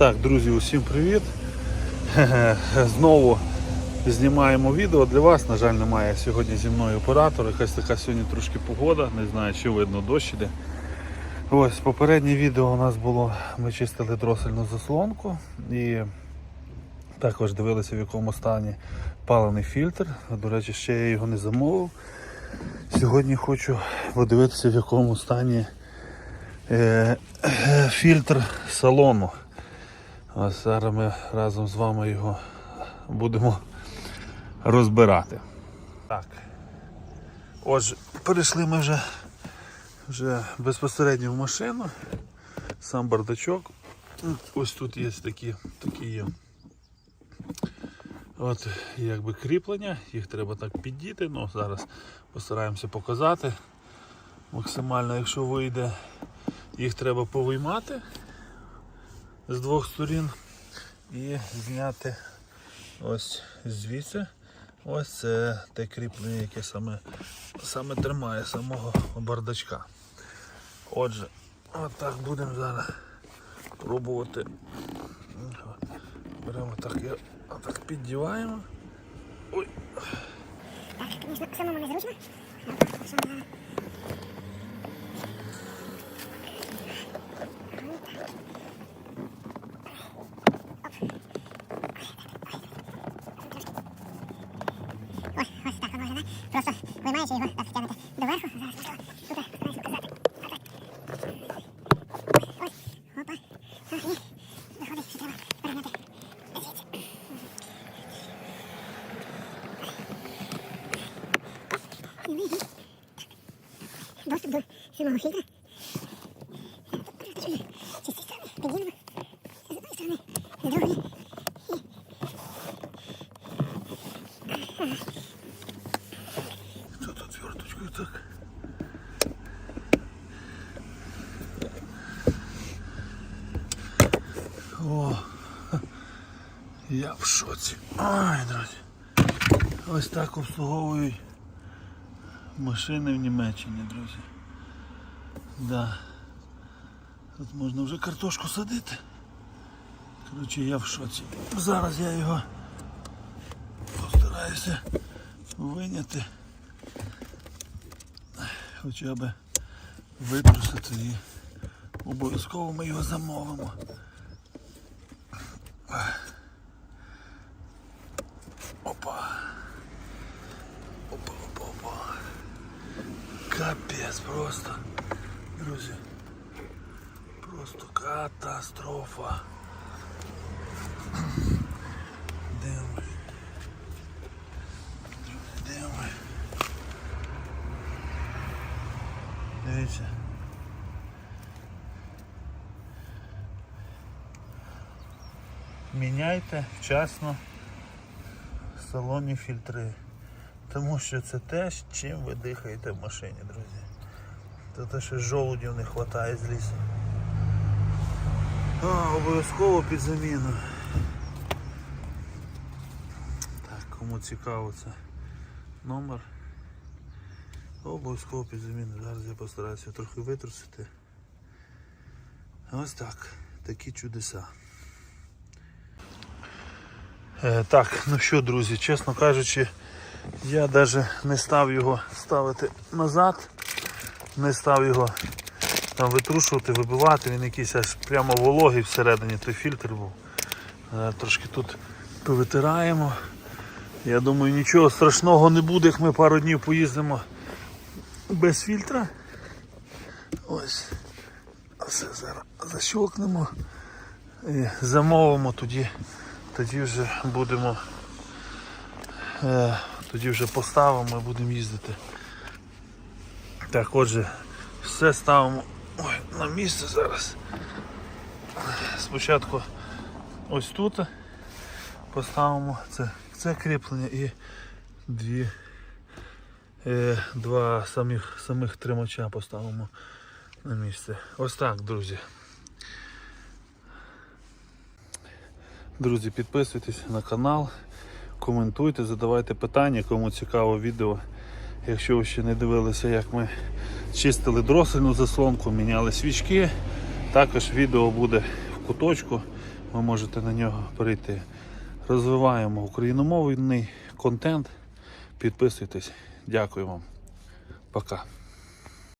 Так, друзі, усім привіт. Знову знімаємо відео для вас. На жаль, немає сьогодні зі мною оператора. Якась така сьогодні трошки погода, не знаю, чи видно дощ іде. Ось попереднє відео у нас було, ми чистили дросельну заслонку і також дивилися в якому стані палений фільтр. До речі, ще я його не замовив. Сьогодні хочу подивитися в якому стані е, е, фільтр салону. Ось зараз ми разом з вами його будемо розбирати. Так. Отже, перейшли ми вже, вже безпосередньо в машину. Сам бардачок. Ось тут є такі, такі є. От якби кріплення, їх треба так піддіти, ну зараз постараємося показати максимально, якщо вийде, їх треба повиймати з двох сторін і зняти ось звідси. Ось це те кріплення, яке саме, саме тримає самого бардачка. Отже, отак будемо зараз пробувати. Беремо так, отак піддіваємо. Ой, Так, звісно, самому незручно. Ось, ось так воно виглядає. Просто виймаєш його, так тягнете доверху. Зараз тут постараюсь показати. Ось, опа. А, і виходить, що треба перегнати. Звідси. Доступ до самого фільтра. Підіймемо тут зверточкою так? О, я в шоці. Ай, друзі. Ось так обслуговують машини в Німеччині, друзі. Да. Тут можна вже картошку садити. Коротше, я в шоці. Зараз я його постараюся виняти. Хоча б витрусити і обов'язково ми його замовимо. Опа. Опа, опа, опа. Капець просто. Друзі. Просто катастрофа. Де ми? Де ми? Міняйте вчасно в салоні фільтри. Тому що це те, чим ви дихаєте в машині, друзі. Це те, що жолудів не вистачає з лісу. А, обов'язково під заміну. Так, кому цікаво це номер. Обов'язково під заміну. Зараз я постараюся трохи витрусити. Ось так. Такі чудеса. Е, так, ну що, друзі, чесно кажучи, я навіть не став його ставити назад, не став його там витрушувати, вибивати, він якийсь аж прямо вологий всередині той фільтр був. Е, трошки тут повитираємо. Я думаю, нічого страшного не буде, як ми пару днів поїздимо без фільтра. Ось. Все зараз защелкнемо і замовимо тоді, тоді вже будемо, е, тоді вже поставимо і будемо їздити. Так, отже, все ставимо ой, на місце зараз. Спочатку ось тут поставимо це, це кріплення і дві е, два самих, самих тримача поставимо на місце. Ось так, друзі. Друзі, підписуйтесь на канал, коментуйте, задавайте питання, кому цікаво відео. Якщо ви ще не дивилися, як ми чистили дросельну заслонку, міняли свічки. Також відео буде в куточку. ви можете на нього перейти. Розвиваємо україномовний контент. Підписуйтесь. Дякую вам. Пока.